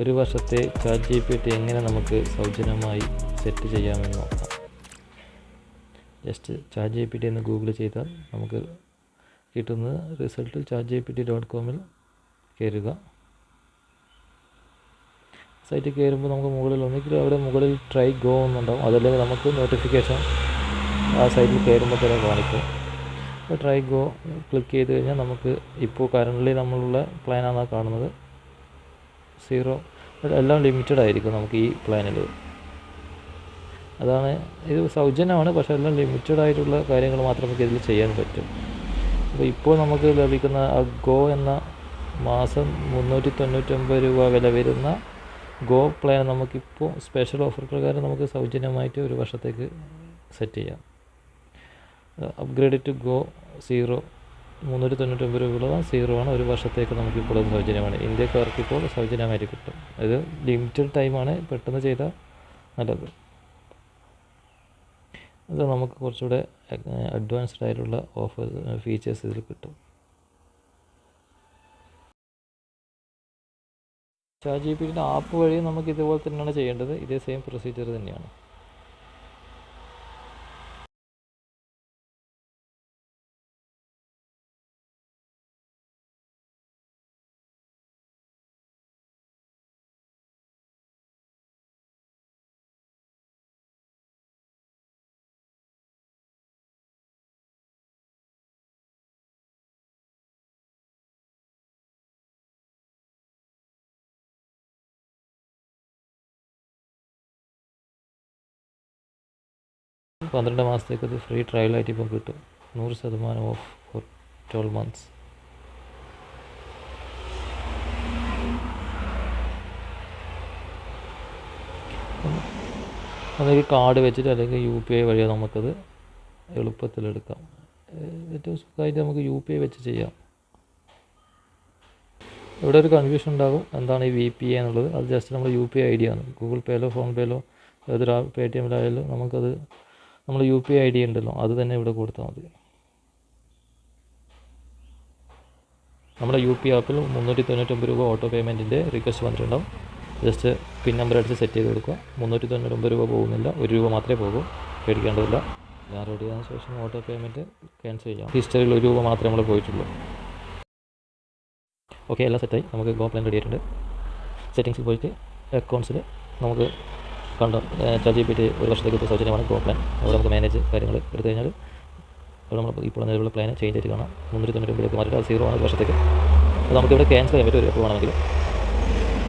ഒരു വർഷത്തെ chat G P T എങ്ങനെ നമുക്ക് സൗജന്യമായി സെറ്റ് ചെയ്യാമെന്ന് നോക്കാം. Just chat G P T എന്ന് ഗൂഗിൾ ചെയ്താൽ നമുക്ക് കിട്ടുന്ന result chat G P T dot കോമിൽ കയറുക. സൈറ്റിൽ കയറുമ്പോൾ നമുക്ക് മുകളിൽ ഒന്നെങ്കിൽ അവിടെ മുകളിൽ ട്രൈ ഗോ എന്നുണ്ടാവും. അതല്ലെങ്കിൽ നമുക്ക് നോട്ടിഫിക്കേഷൻ ആ സൈറ്റിൽ കയറുമ്പോൾ തന്നെ കാണിക്കും. അപ്പോൾ ട്രൈ ഗോ ക്ലിക്ക് ചെയ്ത് കഴിഞ്ഞാൽ നമുക്ക് ഇപ്പോൾ കറന്റ് നമ്മളുള്ള പ്ലാനാണ് കാണുന്നത്. സീറോ. എല്ലാം ലിമിറ്റഡ് ആയിരിക്കും നമുക്ക് ഈ പ്ലാനിൽ. അതാണ് ഇത് സൗജന്യമാണ് പക്ഷേ എല്ലാം ലിമിറ്റഡ് ആയിട്ടുള്ള കാര്യങ്ങൾ മാത്രമേ ഇതിൽ ചെയ്യാൻ പറ്റും. അപ്പോൾ ഇപ്പോൾ നമുക്ക് ലഭിക്കുന്ന ആ ഗോ എന്ന മാസം മുന്നൂറ്റി തൊണ്ണൂറ്റൊമ്പത് രൂപ വില വരുന്ന ഗോ പ്ലാൻ നമുക്കിപ്പോൾ സ്പെഷ്യൽ ഓഫർ പ്രകാരം നമുക്ക് സൗജന്യമായിട്ട് ഒരു വർഷത്തേക്ക് സെറ്റ് ചെയ്യാം. Upgrade to go zero. മുന്നൂറ്റി തൊണ്ണൂറ്റൊമ്പത് രൂപയുള്ള സീറോ ആണ് ഒരു വർഷത്തേക്ക് നമുക്കിപ്പോൾ ഇപ്പോൾ സൗജന്യമാണ്. ഇന്ത്യക്കാർക്ക് ഇപ്പോൾ സൗജന്യമായിട്ട് കിട്ടും. അത് ലിമിറ്റഡ് ടൈമാണ് പെട്ടെന്ന് ചെയ്താൽ നല്ലത്. അത് നമുക്ക് കുറച്ചുകൂടെ അഡ്വാൻസ്ഡ് ആയിട്ടുള്ള ഓഫർ ഫീച്ചേഴ്സ് ഇതിൽ കിട്ടും. ചാറ്റ് ജി ആപ്പ് വഴി നമുക്ക് ഇതുപോലെ തന്നെയാണ് ചെയ്യേണ്ടത്. ഇതേ സെയിം പ്രൊസീജിയർ തന്നെയാണ്. പന്ത്രണ്ട് മാസത്തേക്ക് ഇത് ഫ്രീ ട്രയലായിട്ട് ഇപ്പം കിട്ടും. നൂറ് ശതമാനം ഓഫ് ഫോർ ട്വൽവ് മന്ത്സ് അതൊരു കാർഡ് വെച്ചിട്ട് അല്ലെങ്കിൽ യു പി ഐ വഴി നമുക്കത് എളുപ്പത്തിലെടുക്കാം ഏറ്റവും സുഖമായിട്ട് നമുക്ക് യു പി ഐ വെച്ച് ചെയ്യാം. ഇവിടെ ഒരു കൺഫ്യൂഷൻ ഉണ്ടാകും. എന്താണ് ഈ വി പി ഐ എന്നുള്ളത്? അത് ജസ്റ്റ് നമ്മുടെ U P I I D ആണ്. ഗൂഗിൾ പേയിലോ ഫോൺ പേയിലോ ഏതൊരു പേ ടി എമ്മിലായാലും നമുക്കത് നമ്മൾ U P I I D ഉണ്ടല്ലോ അത് തന്നെ ഇവിടെ കൊടുത്താൽ മതി. നമ്മുടെ യു പി ആപ്പിൽ മുന്നൂറ്റി തൊണ്ണൂറ്റൊമ്പത് രൂപ ഓട്ടോ പേയ്മെന്റിന്റെ റിക്വസ്റ്റ് വന്നിട്ടുണ്ടാവും. ജസ്റ്റ് പിൻ നമ്പർ അടിച്ച് സെറ്റ് ചെയ്ത് കൊടുക്കുക. മുന്നൂറ്റി തൊണ്ണൂറ്റൊമ്പത് രൂപ പോകുന്നില്ല. ഒരു രൂപ മാത്രമേ പോകും. പേടിക്കേണ്ടതില്ല. ഞാൻ റെഡി ആയതിനു ശേഷം ഓട്ടോ പേയ്മെന്റ് ക്യാൻസൽ ചെയ്യാം. ഹിസ്റ്ററിയിൽ ഒരു രൂപ മാത്രമേ നമ്മൾ പോയിട്ടുള്ളൂ. ഓക്കെ എല്ലാം സെറ്റായി നമുക്ക് ഗോ പ്ലാൻ റെഡി ആയിട്ടുണ്ട് സെറ്റിങ്സിൽ പോയിട്ട് അക്കൗണ്ട്സിൽ നമുക്ക് കണ്ടോ. ചാറ്റ് ജി പി ടി ഒരു വർഷത്തേക്ക് സൗജന്യമാണ് ഗോ പ്ലാൻ. അവിടെ നമുക്ക് മാനേജ് കാര്യങ്ങൾ എടുത്തു കഴിഞ്ഞാൽ അവിടെ നമ്മൾ ഇപ്പോൾ നിലവിലുള്ള പ്ലാൻ ചേഞ്ച് ആയിട്ട് കാണാം. മുന്നൂറ്റി തൊണ്ണൂറ്റി ഒമ്പതിലേക്ക് മാറ്റിയിട്ട് സീറോ ആണ് ഒരു വർഷത്തേക്ക്. അപ്പോൾ നമുക്കിവിടെ ക്യാൻസൽ ചെയ്യാൻ പറ്റും ഒരു എപ്പോൾ വേണമെങ്കിൽ